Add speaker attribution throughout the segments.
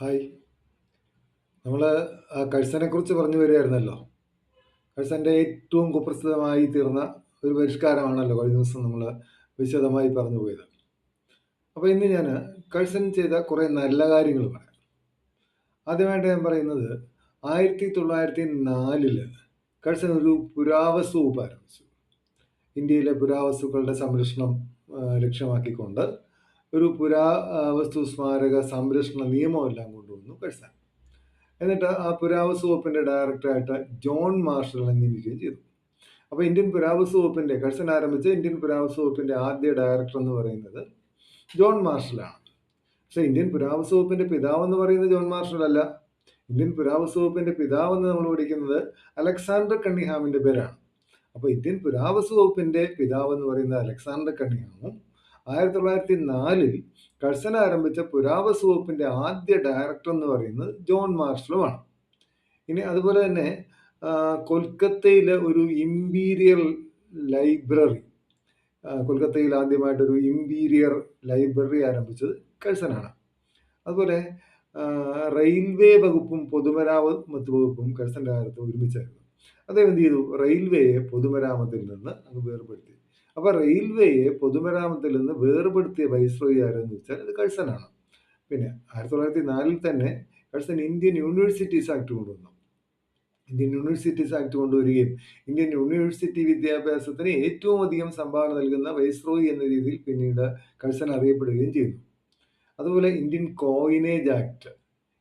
Speaker 1: Hi. നമ്മൾ കഴ്സനെ കുറിച്ച് പറഞ്ഞു വരികയായിരുന്നല്ലോ. കഴ്സന്റെ ഏറ്റവും കുപ്രസിദ്ധമായി തീർന്ന ഒരു പരിഷ്കാരമാണല്ലോ കഴിഞ്ഞ ദിവസം നമ്മൾ വിശദമായി പറഞ്ഞു പോയത്. അപ്പോൾ ഇന്ന് ഞാൻ കഴ്സൻ ചെയ്ത കുറേ നല്ല കാര്യങ്ങൾ പറയാം. ആദ്യമായിട്ട് ഞാൻ പറയുന്നത് ആയിരത്തി തൊള്ളായിരത്തി നാലിൽ കഴ്സൻ ഒരു പുരാവസ്തു ഉപ ആരംഭിച്ചു. ഇന്ത്യയിലെ പുരാവസ്തുക്കളുടെ സംരക്ഷണം ലക്ഷ്യമാക്കിക്കൊണ്ട് ഒരു പുരാവസ്തു സ്മാരക സംരക്ഷണ നിയമമെല്ലാം കൊണ്ടുവന്നു കഴ്സാൻ. എന്നിട്ട് ആ പുരാവസ്തു വകുപ്പിന്റെ ഡയറക്ടറായിട്ട് ജോൺ മാർഷലിനെ നിയമിക്കുകയും ചെയ്തു. അപ്പോൾ ഇന്ത്യൻ പുരാവസ്തു വകുപ്പിന്റെ കഴ്സൻ ആരംഭിച്ച ഇന്ത്യൻ പുരാവസ്തു വകുപ്പിന്റെ ആദ്യ ഡയറക്ടർ എന്ന് പറയുന്നത് ജോൺ മാർഷലാണ്. പക്ഷേ ഇന്ത്യൻ പുരാവസ്തു വകുപ്പിന്റെ പിതാവ് എന്ന് പറയുന്നത് ജോൺ മാർഷലല്ല. ഇന്ത്യൻ പുരാവസ്തു വകുപ്പിന്റെ പിതാവ് എന്ന് നമ്മൾ വിളിക്കുന്നത് അലക്സാണ്ടർ കണ്ണിഹാമിന്റെ പേരാണ്. അപ്പോൾ ഇന്ത്യൻ പുരാവസ്തു വകുപ്പിന്റെ പിതാവ് എന്ന് പറയുന്നത് അലക്സാണ്ടർ കണ്ണിഹാമും ആയിരത്തി തൊള്ളായിരത്തി നാലിൽ കഴ്സൺ ആരംഭിച്ച പുരാവസ്തു വകുപ്പിന്റെ ആദ്യ ഡയറക്ടർ എന്ന് പറയുന്നത് ജോൺ മാർഷലുമാണ് ഇനി അതുപോലെ തന്നെ കൊൽക്കത്തയിലെ ഒരു ഇമ്പീരിയൽ ലൈബ്രറി കൊൽക്കത്തയിൽ ആദ്യമായിട്ടൊരു ഇമ്പീരിയർ ലൈബ്രറി ആരംഭിച്ചത് കഴ്സനാണ്. അതുപോലെ റെയിൽവേ വകുപ്പും പൊതുമരാമത്ത് വകുപ്പും കഴ്സന്റെ കാലത്ത് ഒരുമിച്ചായിരുന്നു. അദ്ദേഹം എന്ത് ചെയ്തു? റെയിൽവേയെ പൊതുമരാമത്തിൽ നിന്ന് അങ്ങ് വേർപെടുത്തി. അപ്പോൾ റെയിൽവേയെ പൊതുമരാമത്തിൽ നിന്ന് വേർപെടുത്തിയ വൈസ്രോയി ആരെന്ന് വെച്ചാൽ അത് കഴ്സനാണ്. പിന്നെ ആയിരത്തി തൊള്ളായിരത്തി നാലിൽ തന്നെ കഴ്സൺ ഇന്ത്യൻ യൂണിവേഴ്സിറ്റീസ് ആക്ട് കൊണ്ടുവന്നു. ഇന്ത്യൻ യൂണിവേഴ്സിറ്റീസ് ആക്ട് കൊണ്ടുവരികയും ഇന്ത്യൻ യൂണിവേഴ്സിറ്റി വിദ്യാഭ്യാസത്തിന് ഏറ്റവും അധികം സംഭാവന നൽകുന്ന വൈസ്രോയി എന്ന രീതിയിൽ പിന്നീട് കഴ്സൺ അറിയപ്പെടുകയും ചെയ്തു. അതുപോലെ Indian coinage act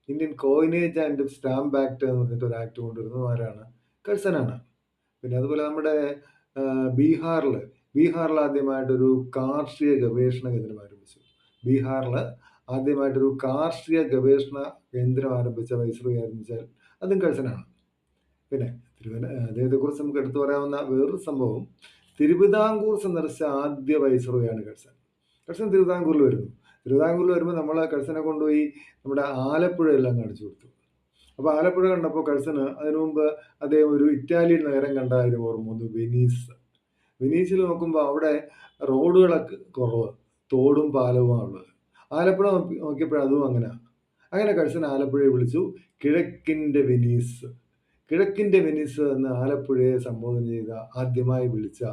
Speaker 1: Indian coinage and stamp act എന്ന് പറഞ്ഞിട്ട് ഒരു ആക്ട് കൊണ്ടുവരുന്നത് ആരാണ് കഴ്സനാണ് പിന്നെ അതുപോലെ നമ്മുടെ ബീഹാറിൽ ബീഹാറിൽ ആദ്യമായിട്ടൊരു കാർഷിക ഗവേഷണ കേന്ദ്രം ആരംഭിച്ചു. ബീഹാറിൽ ആദ്യമായിട്ടൊരു കാർഷിക ഗവേഷണ കേന്ദ്രം ആരംഭിച്ച വൈസ്രോയി ആരംഭിച്ചാൽ അതും കഴ്സനാണ് പിന്നെ തിരുവന അദ്ദേഹത്തെക്കുറിച്ച് നമുക്ക് എടുത്തു പറയാവുന്ന വേറൊരു സംഭവം തിരുവിതാംകൂർ സന്ദർശിച്ച ആദ്യ വൈസ്രോയാണ് കഴ്സൻ കഴ്സൻ തിരുവിതാംകൂറിൽ വരുന്നു. തിരുവിതാംകൂറിൽ വരുമ്പോൾ നമ്മൾ കഴ്സനെ കൊണ്ടുപോയി നമ്മുടെ ആലപ്പുഴയെല്ലാം കാണിച്ചു കൊടുത്തു. അപ്പോൾ ആലപ്പുഴ കണ്ടപ്പോൾ കഴ്സന് അതിനു മുമ്പ് അദ്ദേഹം ഒരു ഇറ്റാലിയൻ നഗരം കണ്ടായിരുന്നു ഓർമ്മ വന്നു വെനീസ്. വെനീസിൽ നോക്കുമ്പോൾ അവിടെ റോഡുകളൊക്കെ കുറവ് തോടും പാലവുമാണ് ഉള്ളത്. ആലപ്പുഴ നോക്കിയപ്പോൾ അതും അങ്ങനെ. അങ്ങനെ കഴ്സൻ ആലപ്പുഴയെ വിളിച്ചു കിഴക്കിന്റെ വെനീസ്. കിഴക്കിന്റെ വെനീസ് എന്ന് ആലപ്പുഴയെ സംബോധന ചെയ്ത ആദ്യമായി വിളിച്ച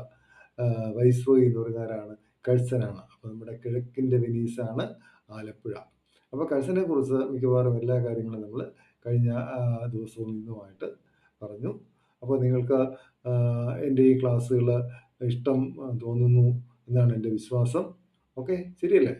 Speaker 1: വൈസ്രോയി എന്ന് പറയുന്നവരാണ് കഴ്സനാണ്. അപ്പോൾ നമ്മുടെ കിഴക്കിന്റെ വെനീസാണ് ആലപ്പുഴ. അപ്പോൾ കഴ്സനെ കുറിച്ച് മിക്കവാറും എല്ലാ കാര്യങ്ങളും നമ്മൾ കഴിഞ്ഞ ദിവസവും ഇന്നുമായിട്ട് പറഞ്ഞു. അപ്പോൾ നിങ്ങൾക്ക് എന്റെ ഈ ക്ലാസ്സുകൾ ഇഷ്ടം തോന്നുന്നു എന്നാണ് എന്റെ വിശ്വാസം. ഓക്കെ? ശരിയല്ലേ?